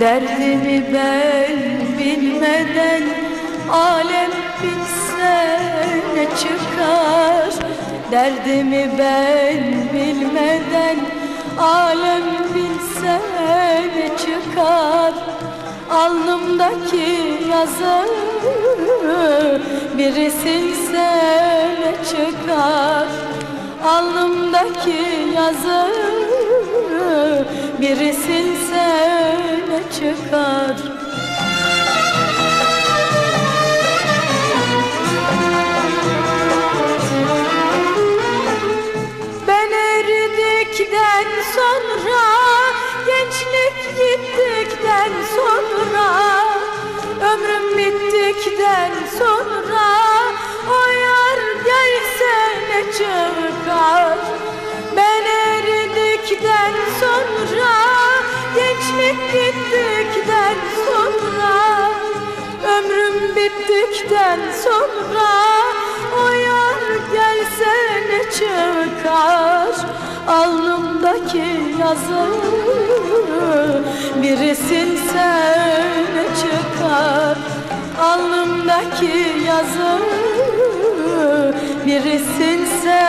Derdimi ben bilmeden Alem bilse ne çıkar? Derdimi ben bilmeden Alem bilse ne çıkar? Alnımdaki yazı biri ne çıkar? Alnımdaki yazı biri silse çıkar. Ben eridikten sonra Gençlik gittikten sonra Ömrüm bittikten sonra O yar gelse ne çıkar sonra O yar gelse ne çıkar? Alnımdaki yazı Biri silse ne çıkar? Alnımdaki yazı Biri silse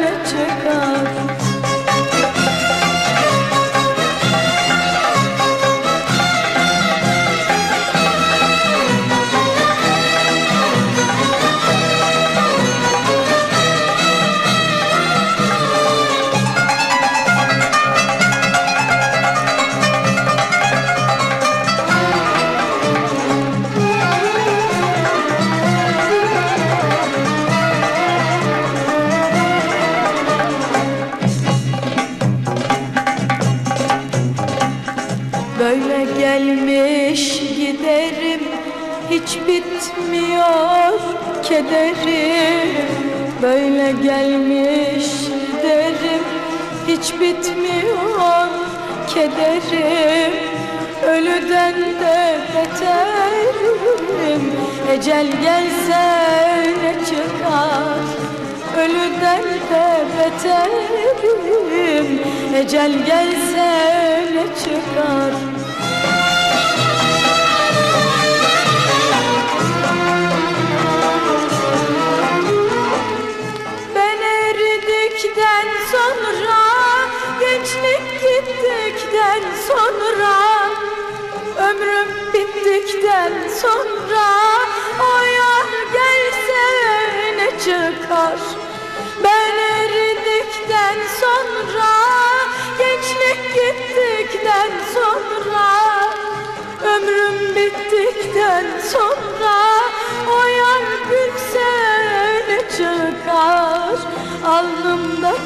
ne çıkar gelmiş giderim. Hiç bitmiyor kederim. Böyle gelmiş giderim. Hiç bitmiyor kederim. Ölüden de beterim. Ecel gelse ne çıkar? Ölüden de beterim. Ecel gelse ne çıkar eridikten sonra Gençlik gittikten sonra Ömrüm bittikten sonra O yar gelse ne çıkar? Ben eridikten sonra Gençlik gittikten sonra Ömrüm bittikten sonra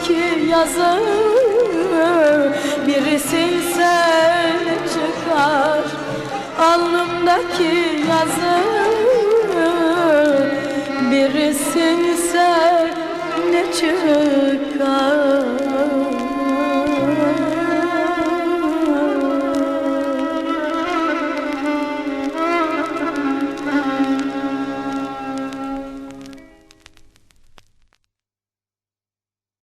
Alnımdaki yazı Biri silse ne çıkar. Alnımdaki yazı Biri